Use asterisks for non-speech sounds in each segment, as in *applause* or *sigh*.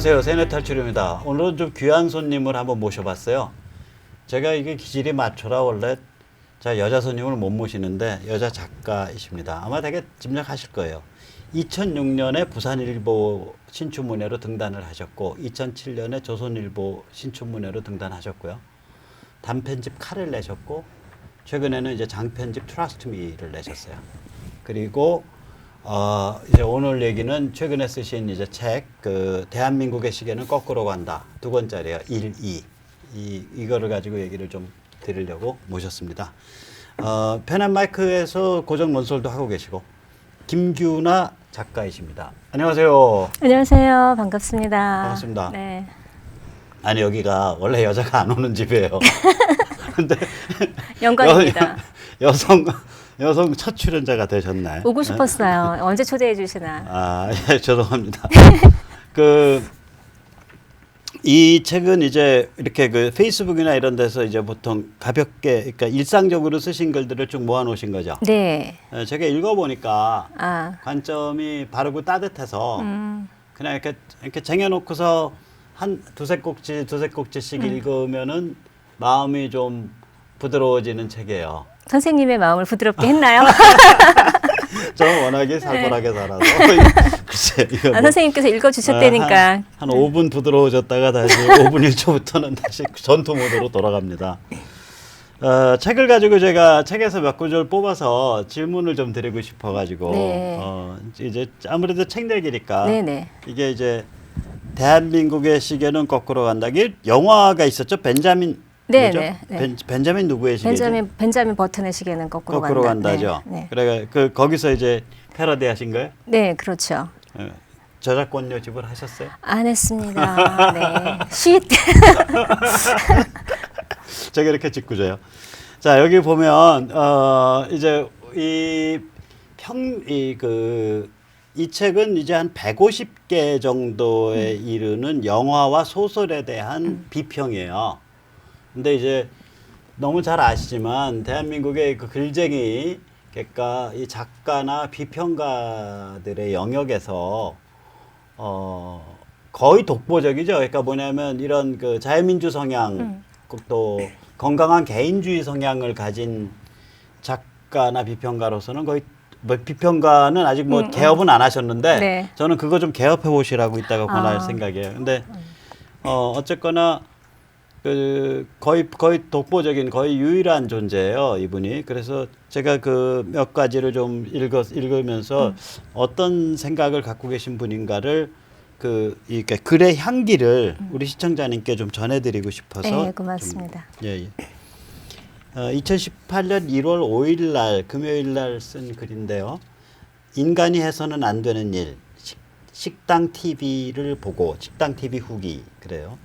예, 안녕하세요. 세네 탈출입니다. 오늘은 좀 귀한 손님을 한번 모셔봤어요. 제가 이게 기질이 맞춰라 원래 자 여자 손님을 못 모시는데 여자 작가이십니다. 아마 되게 짐작하실 거예요. 2006년에 부산일보 신춘문예로 등단을 하셨고 2007년에 조선일보 신춘문예로 등단하셨고요. 단편집 칼을 내셨고 최근에는 이제 장편집 트러스트 미를 내셨어요. 그리고 어 이제 오늘 얘기는 최근에 쓰신 이제 책 그 대한민국의 시계는 거꾸로 간다 두 권짜리예요. 1, 2. 이 이거를 가지고 얘기를 좀 드리려고 모셨습니다. 어 펜앤 마이크에서 고정 논설도 하고 계시고 김규나 작가이십니다. 안녕하세요. 안녕하세요. 반갑습니다. 반갑습니다. 네. 아니 여기가 원래 여자가 안 오는 집이에요. *laughs* 근데 영광입니다. 여, 여성 여성 첫 출연자가 되셨나요? 오고 싶었어요. 언제 초대해 주시나. *laughs* 아, 예, 죄송합니다. 그, 이 책은 이제 이렇게 그 페이스북이나 이런 데서 이제 보통 가볍게, 그러니까 일상적으로 쓰신 글들을 쭉 모아놓으신 거죠. 네. 예, 제가 읽어보니까 아. 관점이 바르고 따뜻해서 음. 그냥 이렇게, 이렇게 쟁여놓고서 한 두세 꼭지, 두세 꼭지씩 음. 읽으면은 마음이 좀 부드러워지는 책이에요. 선생님의 마음을 부드럽게 했나요? *laughs* 저는 워낙에 살벌하게 살아서. *laughs* 글쎄, 이거 아, 뭐- 선생님께서 읽어 주셨다니까. 한, 한 5분 부드러워졌다가 다시 *laughs* 5분 1초부터는 다시 전투 모드로 돌아갑니다. 어, 책을 가지고 제가 책에서 몇 구절 뽑아서 질문을 좀 드리고 싶어가지고 네. 어, 이제 아무래도 책 얘기니까 네, 네. 이게 이제 대한민국의 시계는 거꾸로 간다. 이게 영화가 있었죠. 벤자민 네? 네, 네. 벤, 벤자민 누구의 시계죠? 벤자민 벤자민 버튼의 시계는 거꾸로, 거꾸로 간다. 간다 죠. 네. 네. 그래 그 거기서 이제 패러디 하신 거예요? 네, 그렇죠. 어, 저작권료 지불하셨어요? 안 했습니다. *laughs* 네. 쉿. *laughs* 제가 이렇게 짓궂어요. 자 여기 보면 어 이제 이 평 이 그 이 책은 이제 한 150개 정도에 음. 이르는 영화와 소설에 대한 비평이에요. 근데 이제 너무 잘 아시지만 대한민국의 그 글쟁이 그러니까 이 작가나 비평가들의 영역에서 어 거의 독보적이죠. 그러니까 뭐냐면 이런 그 자유민주 성향 음. 그또 건강한 개인주의 성향을 가진 작가나 비평가로서는 거의 뭐 비평가는 아직 뭐 음, 음. 개업은 안 하셨는데 네. 저는 그거 좀 개업해 보시라고 이따가 권할 아. 생각이에요. 근데 어 어쨌거나 그 거의 거의 독보적인 거의 유일한 존재예요 이분이 그래서 제가 그 몇 가지를 좀 읽어 읽으면서 음. 어떤 생각을 갖고 계신 분인가를 그 이게 글의 향기를 우리 시청자님께 좀 전해드리고 싶어서 음. 네, 좀- 고맙습니다. 예, 예. 어, 2018년 1월 5일 날 금요일 날 쓴 글인데요. 인간이 해서는 안 되는 일. 식, 식당 TV를 보고 식당 TV 후기 그래요.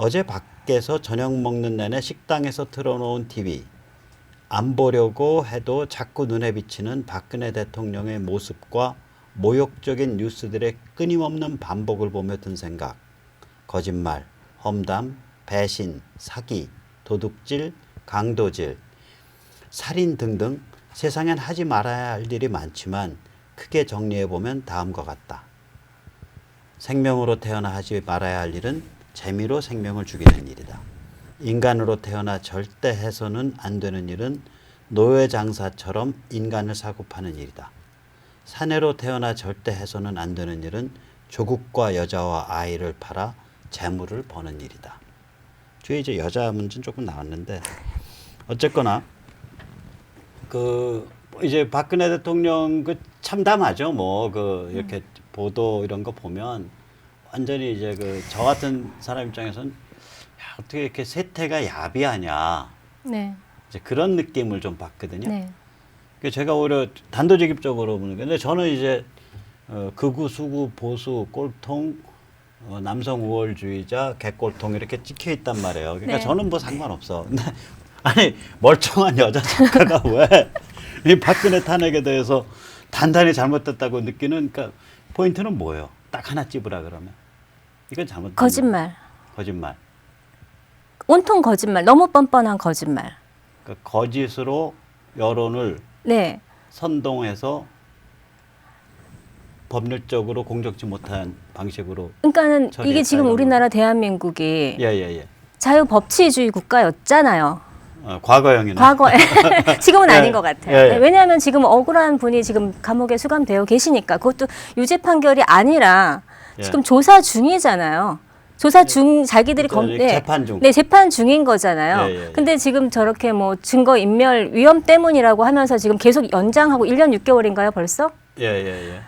어제 밖에서 저녁 먹는 내내 식당에서 틀어놓은 TV 안 보려고 해도 자꾸 눈에 비치는 박근혜 대통령의 모습과 모욕적인 뉴스들의 끊임없는 반복을 보며 든 생각. 거짓말, 험담, 배신, 사기, 도둑질, 강도질, 살인 등등 세상엔 하지 말아야 할 일이 많지만 크게 정리해 보면 다음과 같다. 생명으로 태어나 하지 말아야 할 일은 재미로 생명을 죽이는 일이다. 인간으로 태어나 절대 해서는 안 되는 일은 노예 장사처럼 인간을 사고 파는 일이다. 사내로 태어나 절대 해서는 안 되는 일은 조국과 여자와 아이를 팔아 재물을 버는 일이다. 뒤에 이제 여자 문제는 조금 나왔는데 어쨌거나 그 이제 박근혜 대통령 그 참담하죠. 뭐 그 이렇게 보도 이런 거 보면 완전히 이제 그 저 같은 사람 입장에서는 야, 어떻게 이렇게 세태가 야비하냐 네. 이제 그런 느낌을 좀 받거든요. 네. 그 제가 오히려 단도직입적으로 보는 건데 저는 이제 어, 극우, 수구, 보수, 꼴통, 어, 남성 우월주의자, 개꼴통 이렇게 찍혀 있단 말이에요. 그러니까 네. 저는 뭐 상관없어. 근데 *laughs* 아니 멀쩡한 여자 작가가 *laughs* 왜 이 박근혜 탄핵에 대해서 단단히 잘못됐다고 느끼는 그러니까 포인트는 뭐예요? 딱 하나 찝으라 그러면 이건 잘못. 거짓말. 거짓말. 온통 거짓말. 너무 뻔뻔한 거짓말. 그러니까 거짓으로 여론을 네. 선동해서 법률적으로 공정치 못한 방식으로 그러니까는 이게 지금 우리나라 대한민국이 예 예 예 자유 법치주의 국가였잖아요. 어, 과거형이네 과거에 *laughs* *laughs* 지금은 예, 아닌 것 같아요. 예, 예. 네, 왜냐하면 지금 억울한 분이 지금 감옥에 수감되어 계시니까 그것도 유죄 판결이 아니라 예. 지금 조사 중이잖아요. 조사 중 자기들이 검 그러니까 재판 중. 네 재판 중인 거잖아요. 예, 예, 예. 근데 지금 저렇게 뭐 증거 인멸 위험 때문이라고 하면서 지금 계속 연장하고 1년 6개월인가요 벌써? 예 예 예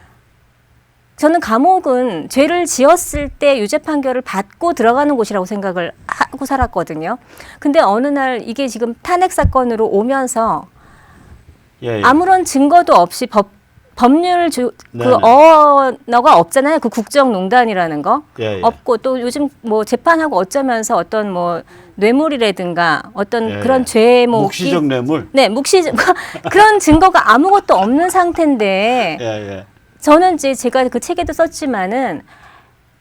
저는 감옥은 죄를 지었을 때 유죄 판결을 받고 들어가는 곳이라고 생각을 하고 살았거든요. 근데 어느 날 이게 지금 탄핵 사건으로 오면서 예, 예. 아무런 증거도 없이 법 법률 주, 그 네네. 언어가 없잖아요. 그 국정농단이라는 거 예, 예. 없고 또 요즘 뭐 재판하고 어쩌면서 어떤 뭐 뇌물이라든가 어떤 예, 그런 예. 죄목이 묵시적 뇌물 네 묵시 *laughs* 그런 증거가 아무것도 없는 상태인데 예 예 저는 이제 제가 그 책에도 썼지만은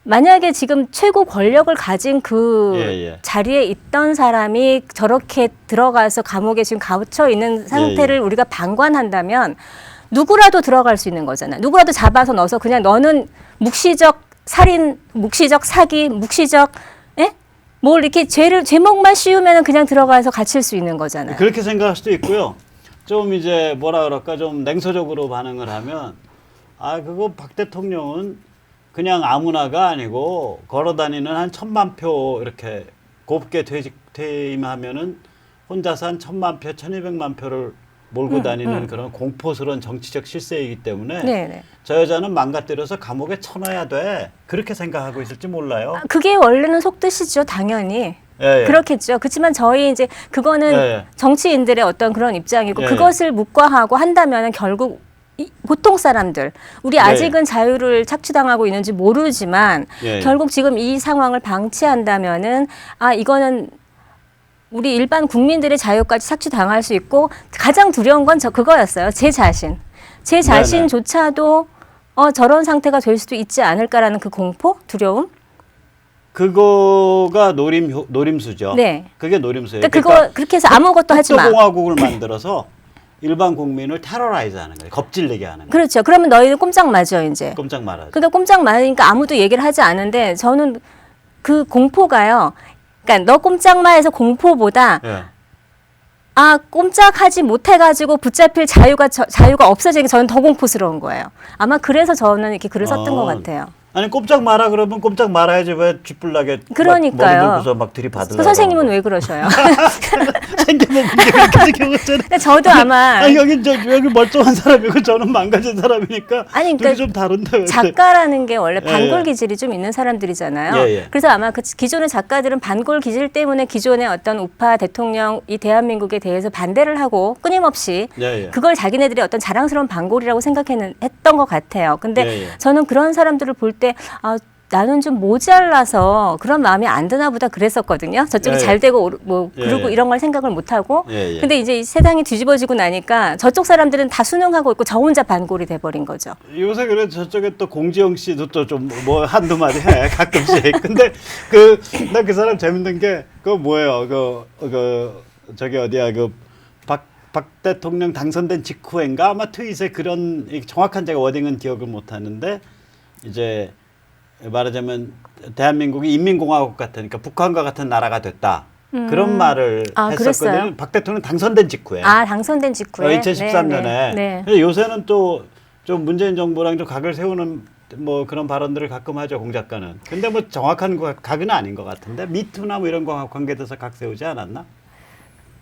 만약에 지금 최고 권력을 가진 그 예, 예. 자리에 있던 사람이 저렇게 들어가서 감옥에 지금 갇혀 있는 상태를 예, 우리가 방관한다면 누구라도 들어갈 수 있는 거잖아요. 누구라도 잡아서 넣어서 그냥 너는 묵시적 살인, 묵시적 사기, 묵시적 예? 뭘 이렇게 죄를 제목만 씌우면 그냥 들어가서 갇힐 수 있는 거잖아요. 그렇게 생각할 수도 있고요. 좀 이제 뭐라 그럴까 좀 냉소적으로 반응을 하면 아 그거 박 대통령은 그냥 아무나가 아니고 걸어다니는 한 천만 표 이렇게 곱게 퇴직, 퇴임하면은 혼자서 한 천만 표, 천이백만 표를 몰고 음, 다니는 그런 공포스러운 정치적 실세이기 때문에 네, 네. 저 여자는 망가뜨려서 감옥에 쳐넣어야 돼 그렇게 생각하고 있을지 몰라요. 아, 그게 원래는 속뜻이죠, 당연히. 예, 예. 그렇겠죠. 그렇지만 저희 이제 그거는 예, 예. 정치인들의 어떤 그런 입장이고 예, 예. 그것을 묵과하고 한다면 결국 이, 보통 사람들 우리 예, 아직은 자유를 착취당하고 있는지 모르지만 예, 예. 결국 지금 이 상황을 방치한다면은 아 이거는 우리 일반 국민들의 자유까지 착취당할 수 있고 가장 두려운 건 저 그거였어요. 제 자신. 제 자신조차도 어 저런 상태가 될 수도 있지 않을까라는 그 공포, 두려움. 그거가 노림 효- 노림수죠. 네. 그게 노림수예요. 그러니까 그거 그렇게 해서 아무것도 하지 마. 공화국을 만들어서 일반 국민을 테러라이즈 하는 거예요. 겁질내게 하는 거예요. 그렇죠. 그러면 너희는 꼼짝 맞아 이제. 꼼짝 말아요. 근데 꼼짝 맞으니까 아무도 얘기를 하지 않는데 저는 그 공포가요. 그러니까 너 꼼짝 마해서 공포보다 예. 아 꼼짝하지 못해가지고 붙잡힐 자유가 저, 자유가 없어지는 게 저는 더 공포스러운 거예요. 아마 그래서 저는 이렇게 글을 썼던 어. 것 같아요. 아니 꼼짝 마라 그러면 꼼짝 말아야지 왜 쥐뿔나게 그러니까요. 막 머리 들고서 막 들이받으려고 그 선생님은 왜 그러셔요? 게 그렇게 생겨갔잖아요. 근데 저도 아마 아니 여기 저 여기 멀쩡한 사람이고 저는 망가진 사람이니까 아니, 그러니까 둘이 좀 다른데? 작가라는 게 원래 예, 반골 예. 기질이 좀 있는 사람들이잖아요. 예, 예. 그래서 아마 그 기존의 작가들은 반골 기질 때문에 기존의 어떤 우파 대통령 이 대한민국에 대해서 반대를 하고 끊임없이 예, 예. 그걸 자기네들이 어떤 자랑스러운 반골이라고 생각했는 했던 것 같아요. 근데 예, 예. 저는 그런 사람들을 볼때 아, 나는 좀 모자라서 그런 마음이 안 드나 보다 그랬었거든요. 저쪽이 예, 예. 잘 되고 뭐 예, 그러고 예. 이런 걸 생각을 못 하고 예, 예. 근데 이제 이 세상이 뒤집어지고 나니까 저쪽 사람들은 다 수능하고 있고 저 혼자 반골이 돼 버린 거죠. 요새 그래 저쪽에 또 공지영 씨도 또 좀 뭐 한두 마디 해 *laughs* 가끔씩. 근데 그 나 그 사람 재밌는 게 그거 뭐예요? 그, 그 저기 어디야 그박박 대통령 당선된 직후인가 아마 트윗에 그런 이 정확한 제가 워딩은 기억을 못 하는데 이제 말하자면 대한민국이 인민공화국 같으니까 북한과 같은 나라가 됐다. 그런 말을 아, 했었거든요. 그랬어요? 박 대통령 당선된 직후에. 아 당선된 직후에 2013년에. 네, 네. 근데 요새는 또 좀 문재인 정부랑 좀 각을 세우는 뭐 그런 발언들을 가끔 하죠 공 작가는. 근데 뭐 정확한 거- 각은 아닌 것 같은데 미투나 뭐 이런 거 관계돼서 각 세우지 않았나?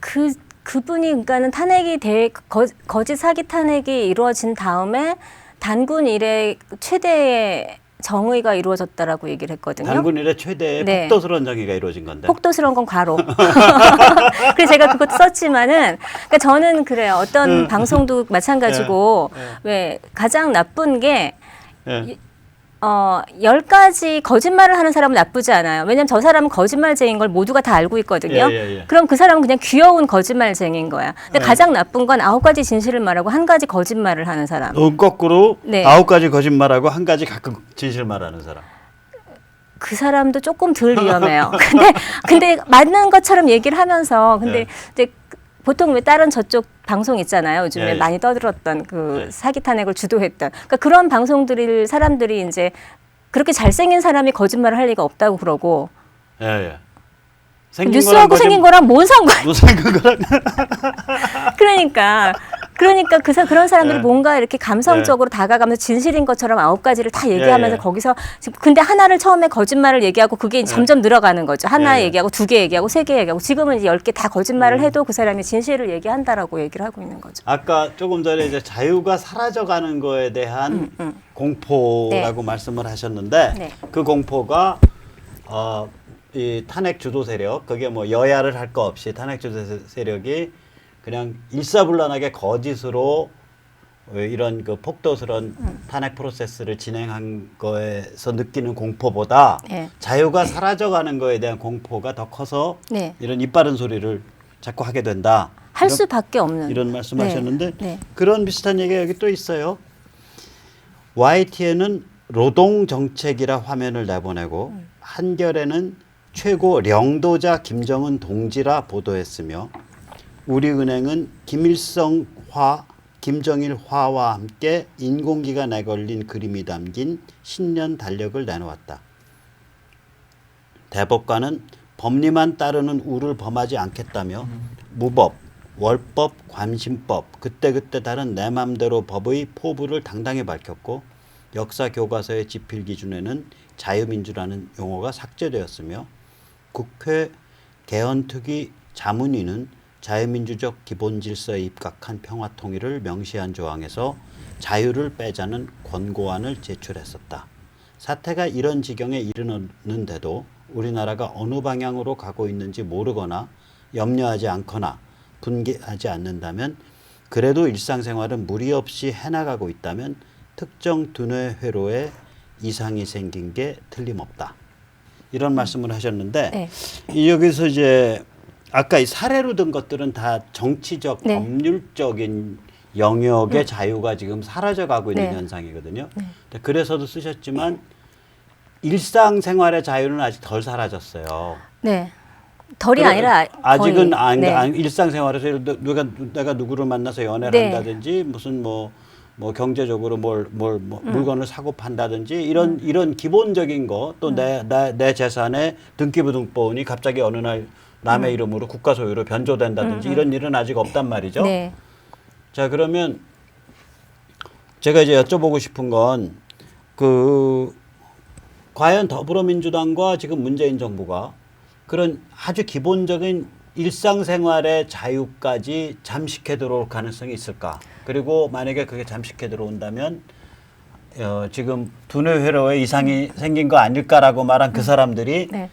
그 그분이 그러니까는 탄핵이 대 거, 거짓 사기 탄핵이 이루어진 다음에 단군 이래 최대의 정의가 이루어졌다라고 얘기를 했거든요. 단군 일의 최대의 네. 폭도스러운 정의가 이루어진 건데. 폭도스러운 건 과로. *laughs* 그래서 제가 그것도 썼지만은, 그러니까 저는 그래요. 어떤 방송도 *laughs* 마찬가지고, 네. 왜 가장 나쁜 게, 예. 어, 열 가지 거짓말을 하는 사람은 나쁘지 않아요. 왜냐면 저 사람은 거짓말쟁인 걸 모두가 다 알고 있거든요. 예, 예, 예. 그럼 그 사람은 그냥 귀여운 거짓말쟁인 거야. 근데 네. 가장 나쁜 건 아홉 가지 진실을 말하고 한 가지 거짓말을 하는 사람. 눈 거꾸로 네. 아홉 가지 거짓말하고 한 가지 가끔 진실 말하는 사람. 그 사람도 조금 덜 *laughs* 위험해요. 근데 근데 맞는 것처럼 얘기를 하면서 근데 네. 이제 보통 왜 다른 저쪽 방송 있잖아요. 요즘에 예, 예. 많이 떠들었던 그 예. 사기 탄핵을 주도했던. 그러니까 그런 방송들을 사람들이 이제 그렇게 잘생긴 사람이 거짓말을 할 리가 없다고 그러고 예, 예. 생긴 뉴스하고 거랑 생긴 거랑 뭔 상관? 무슨 그거랑 *laughs* 그러니까 그러니까 그 사- 그런 사람들이 예. 뭔가 이렇게 감성적으로 다가가면서 진실인 것처럼 아홉 가지를 다 얘기하면서 예. 거기서 지금 근데 하나를 처음에 거짓말을 얘기하고 그게 이제 점점 늘어가는 거죠. 하나 예. 얘기하고 두 개 얘기하고 세 개 얘기하고 지금은 열 개 다 거짓말을 해도 그 사람이 진실을 얘기한다라고 얘기를 하고 있는 거죠. 아까 조금 전에 이제 자유가 사라져가는 거에 대한 공포라고 말씀을 하셨는데 네. 그 공포가 어, 이 탄핵 주도 세력 그게 뭐 여야를 할 거 없이 탄핵 주도 세- 세력이 그냥 일사불란하게 거짓으로 어, 이런 그 폭도스런 탄핵 프로세스를 진행한 거에서 느끼는 공포보다 네. 자유가 사라져가는 거에 대한 공포가 더 커서 네. 이런 입바른 소리를 자꾸 하게 된다. 할 이런- 수밖에 없는 이런 말씀하셨는데 네. 그런 비슷한 얘기가 여기 또 있어요. YTN은 노동 정책이라 화면을 내보내고 음. 한겨레는 최고 령도자 김정은 동지라 보도했으며 우리은행은 김일성화 김정일화와 함께 인공기가 내걸린 그림이 담긴 신년 달력을 내놓았다. 대법관은 법리만 따르는 우를 범하지 않겠다며 무법, 월법, 관심법 그때그때 다른 내 맘대로 법의 포부를 당당히 밝혔고 역사 교과서의 지필 기준에는 자유민주라는 용어가 삭제되었으며 국회 개헌특위 자문위는 자유민주적 기본 질서에 입각한 평화 통일을 명시한 조항에서 자유를 빼자는 권고안을 제출했었다. 사태가 이런 지경에 이르는데도 우리나라가 어느 방향으로 가고 있는지 모르거나 염려하지 않거나 분개하지 않는다면 그래도 일상생활은 무리 없이 해나가고 있다면 특정 두뇌 회로에 이상이 생긴 게 틀림없다. 이런 말씀을 하셨는데 네. 이 여기서 이제 아까 이 사례로 든 것들은 다 정치적 네. 법률적인 영역의 자유가 지금 사라져가고 있는 네. 현상이거든요. 근데 그래서도 쓰셨지만 일상생활의 자유는 아직 덜 사라졌어요. 네. 덜이 그래- 아니라 아직은 거의, 안, 네. 안- 일상생활에서 예를 들어 누가 내가 누구를 만나서 연애를 네. 한다든지 무슨 뭐 뭐 경제적으로 뭘, 뭘 뭐 음. 물건을 사고 판다든지 이런 이런 기본적인 거 또 내 내내 재산의 등기부등본이 갑자기 어느 날 남의 이름으로 국가 소유로 변조된다든지 이런 일은 아직 없단 말이죠. 음. 네. 자 그러면 제가 이제 여쭤보고 싶은 건그 과연 더불어민주당과 지금 문재인 정부가 그런 아주 기본적인 일상생활의 자유까지 잠식해 들어올 가능성이 있을까? 그리고 만약에 그게 잠식해 들어온다면 어, 지금 두뇌 회로에 이상이 생긴 거 아닐까라고 말한 그 사람들이 네.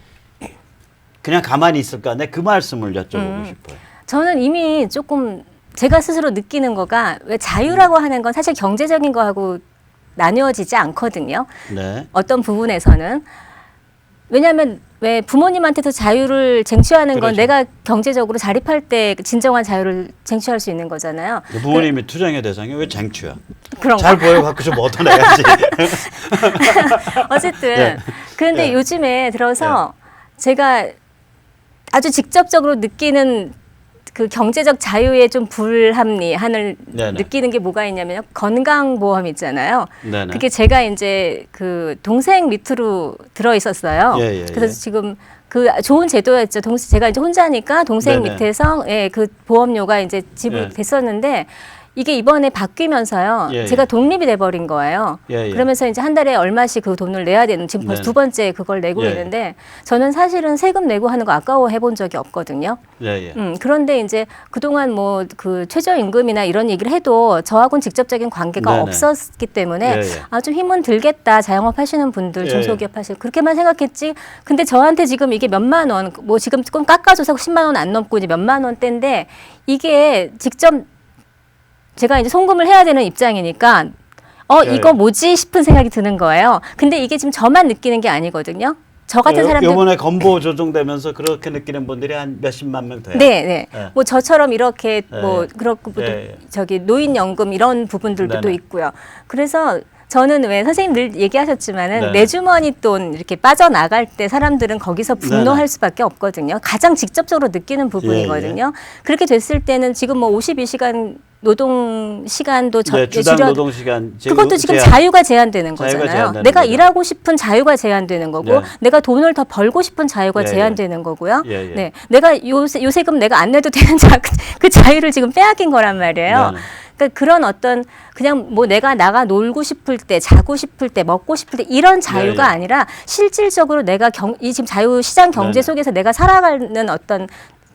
그냥 가만히 있을까? 내 그 말씀을 여쭤보고 음. 싶어요. 저는 이미 조금 제가 스스로 느끼는 거가 왜 자유라고 하는 건 사실 경제적인 거하고 나뉘어지지 않거든요. 네. 어떤 부분에서는 왜냐하면 왜 부모님한테도 자유를 쟁취하는 건 그렇죠. 내가 경제적으로 자립할 때 진정한 자유를 쟁취할 수 있는 거잖아요. 부모님이 투쟁의 대상이 왜 쟁취야? 그런 잘 보여 갖고 좀 얻어내야지. *laughs* 어쨌든 예. 그런데 예. 요즘에 들어서 제가 아주 직접적으로 느끼는 그 경제적 자유의 좀 불합리함을 네네. 느끼는 게 뭐가 있냐면요 건강보험 있잖아요. 네네. 그게 제가 이제 그 동생 밑으로 들어 있었어요. 예, 예, 그래서 예. 지금 그 좋은 제도였죠. 동생 제가 이제 혼자니까 동생 네네. 밑에서 예, 그 보험료가 이제 지불 예. 됐었는데 이게 이번에 바뀌면서요. 예, 제가 예. 독립이 돼 버린 거예요. 예, 예. 그러면서 이제 한 달에 얼마씩 그 돈을 내야 되는 지금 벌써 네네. 두 번째 그걸 내고 예. 있는데 저는 사실은 세금 내고 하는 거 아까워 해 본 적이 없거든요. 예, 예. 음, 그런데 이제 그동안 뭐 그 최저임금이나 이런 얘기를 해도 저하고는 직접적인 관계가 네네. 없었기 때문에 예, 예. 아, 좀 힘은 들겠다. 자영업 하시는 분들, 예, 중소기업 하시는 그렇게만 생각했지. 근데 저한테 지금 이게 몇만 원, 뭐 지금 조금 깎아줘서 10만 원 안 넘고 이제 몇만 원대인데 이게 직접 제가 이제 송금을 해야 되는 입장이니까 어, 예. 이거 뭐지 싶은 생각이 드는 거예요. 근데 이게 지금 저만 느끼는 게 아니거든요. 저 같은 요- 사람들 요번에 건보 조정되면서 그렇게 느끼는 분들이 한 몇십만 명 돼요. 네, 네. 예. 뭐 저처럼 이렇게 예, 뭐 예. 그렇고 뭐 예, 예. 저기 노인 연금 이런 부분들도 또 네네. 있고요. 그래서 저는 왜 선생님 늘 얘기하셨지만은 네. 내 주머니 돈 이렇게 빠져나갈 때 사람들은 거기서 분노할 네네. 수밖에 없거든요. 가장 직접적으로 느끼는 부분이거든요. 그렇게 됐을 때는 지금 뭐 52시간 노동 시간도 저, 네, 주당 줄여- 노동 시간 그것도 지금 제한. 자유가 제한되는 자유가 거잖아요. 제한되는 내가 거죠. 일하고 싶은 자유가 제한되는 거고, 네. 내가 돈을 더 벌고 싶은 자유가 예, 예. 제한되는 거고요. 예, 예. 네, 내가 요세, 요세금 내가 안 내도 되는 자, *laughs* 그 자유를 지금 빼앗긴 거란 말이에요. 네네. 그러니까 그런 어떤 그냥 뭐 내가 나가 놀고 싶을 때, 자고 싶을 때, 먹고 싶을 때 이런 자유가 예, 예. 아니라 실질적으로 내가 경, 이 지금 자유 시장 경제 네네. 속에서 내가 살아가는 어떤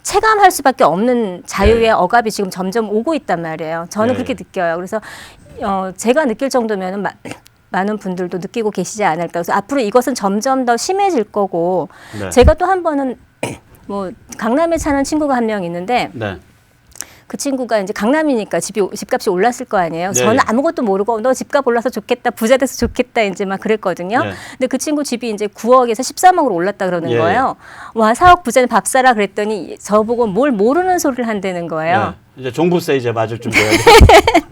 체감할 수밖에 없는 자유의 네. 억압이 지금 점점 오고 있단 말이에요. 저는 네. 그렇게 느껴요. 그래서 어, 제가 느낄 정도면은 마, 많은 분들도 느끼고 계시지 않을까. 그래서 앞으로 이것은 점점 더 심해질 거고 네. 제가 또 한 번은 뭐 강남에 사는 친구가 한 명 있는데 네. 그 친구가 이제 강남이니까 집이 집값이 올랐을 거 아니에요. 네. 저는 아무것도 모르고 너 집값 올라서 좋겠다, 부자 돼서 좋겠다 이제 막 그랬거든요. 네. 근데 그 친구 집이 이제 9억에서 13억으로 올랐다 그러는 예, 거예요. 와 4억 부자는 밥 사라 그랬더니 저보고 뭘 모르는 소리를 한다는 거예요. 네. 이제 종부세 이제 맞을 준비해야 돼. *laughs*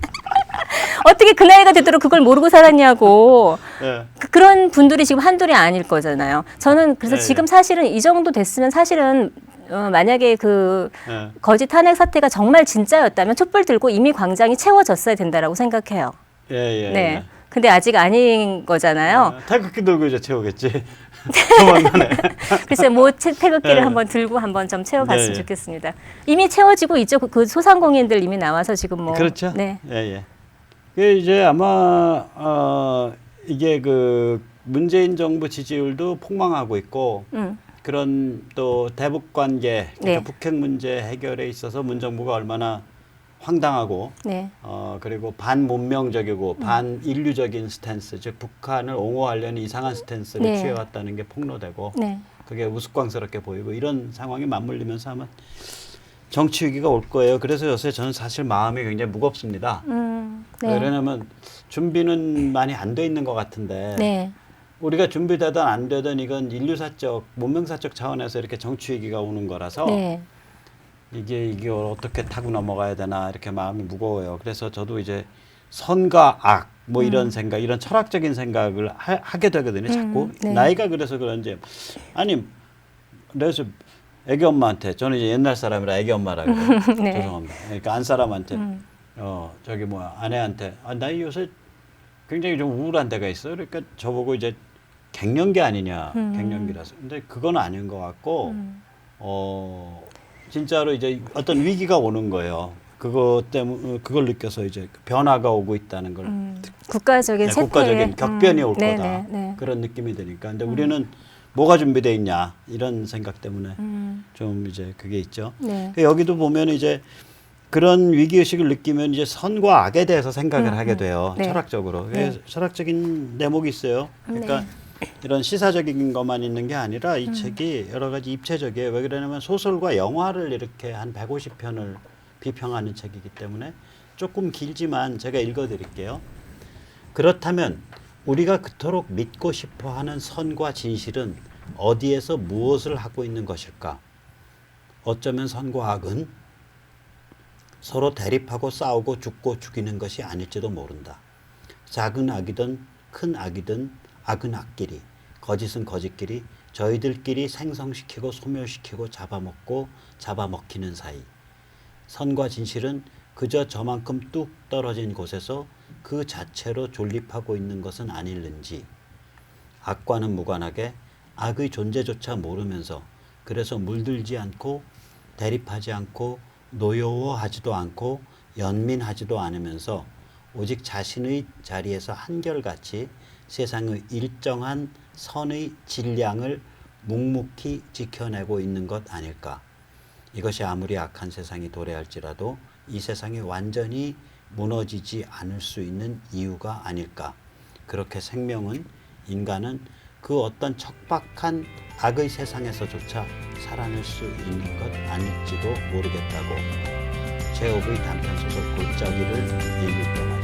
어떻게 그 나이가 되도록 그걸 모르고 살았냐고. 네. 그- 그런 분들이 지금 한둘이 아닐 거잖아요. 저는 그래서 네, 지금 네. 사실은 이 정도 됐으면 사실은 어, 만약에 그 네. 거짓 탄핵 사태가 정말 진짜였다면 촛불 들고 이미 광장이 채워졌어야 된다라고 생각해요. 예, 예. 네. 예. 근데 아직 아닌 거잖아요. 아, 태극기 들고 이제 채우겠지. *laughs* 조만간에. *laughs* 글쎄 뭐 채- 태극기를 네. 한번 들고 한번 좀 채워봤으면 네, 네. 좋겠습니다. 이미 채워지고 있죠. 그- 그 소상공인들 이미 나와서 지금 뭐 그렇죠. 네. 예, 예. 그 이제 아마 어 이게 그 문재인 정부 지지율도 폭망하고 있고 음. 그런 또 대북 관계, 그러니까 네. 북핵 문제 해결에 있어서 문 정부가 얼마나 황당하고 네. 어 그리고 반문명적이고 음. 반인류적인 스탠스, 즉 북한을 옹호하려는 이상한 스탠스를 네. 취해왔다는 게 폭로되고 네. 그게 우스꽝스럽게 보이고 이런 상황이 맞물리면서 아마 정치 위기가 올 거예요. 그래서 요새 저는 사실 마음이 굉장히 무겁습니다. 음. 네. 왜냐하면 준비는 많이 안 돼 있는 것 같은데 네. 우리가 준비되든 안 되든 이건 인류사적, 문명사적 차원에서 이렇게 정치 위기가 오는 거라서 네. 이게 이게 어떻게 타고 넘어가야 되나 이렇게 마음이 무거워요. 그래서 저도 이제 선과 악 뭐 음. 이런 생각, 이런 철학적인 생각을 하, 게 되거든요. 자꾸 네. 나이가 그래서 그런지 아니 그래서 애기 엄마한테 저는 이제 옛날 사람이라 애기 엄마라고. *laughs* 네. 죄송합니다. 그러니까 안 사람한테 음. 어 저기 뭐야 아내한테 아, 나 요새 굉장히 좀 우울한 데가 있어. 그러니까 저보고 이제 갱년기 아니냐 음. 갱년기라서. 근데 그건 아닌 것 같고 음. 어 진짜로 이제 어떤 위기가 오는 거예요. 그것 때문에 그걸 느껴서 이제 그 변화가 오고 있다는 걸 음. 국가적인 네, 세태 국가적인 격변이 올 네, 거다 네, 네. 그런 느낌이 드니까. 근데 우리는 뭐가 준비돼 있냐 이런 생각 때문에 음. 좀 이제 그게 있죠. 네. 그 여기도 보면 이제 그런 위기 의식을 느끼면 이제 선과 악에 대해서 생각을 음, 하게 음. 돼요. 네. 철학적으로. 네. 철학적인 대목이 있어요. 그러니까 이런 시사적인 것만 있는 게 아니라 이 음. 책이 여러 가지 입체적이에요. 왜 그러냐면 소설과 영화를 이렇게 한 150편을 비평하는 책이기 때문에 조금 길지만 제가 읽어 드릴게요. 그렇다면 우리가 그토록 믿고 싶어 하는 선과 진실은 어디에서 무엇을 하고 있는 것일까? 어쩌면 선과 악은 서로 대립하고 싸우고 죽고 죽이는 것이 아닐지도 모른다. 작은 악이든 큰 악이든 악은 악끼리, 거짓은 거짓끼리 저희들끼리 생성시키고 소멸시키고 잡아먹고 잡아먹히는 사이. 선과 진실은 그저 저만큼 뚝 떨어진 곳에서 그 자체로 존립하고 있는 것은 아닐는지 악과는 무관하게 악의 존재조차 모르면서 그래서 물들지 않고 대립하지 않고 노여워하지도 않고 연민하지도 않으면서 오직 자신의 자리에서 한결같이 세상의 일정한 선의 질량을 묵묵히 지켜내고 있는 것 아닐까. 이것이 아무리 악한 세상이 도래할지라도 이 세상이 완전히 무너지지 않을 수 있는 이유가 아닐까. 그렇게 생명은 인간은 그 어떤 척박한 악의 세상에서조차 살아낼 수 있는 것 아닐지도 모르겠다고 제옥의 단편 소설 골짜기를 읽을 때마다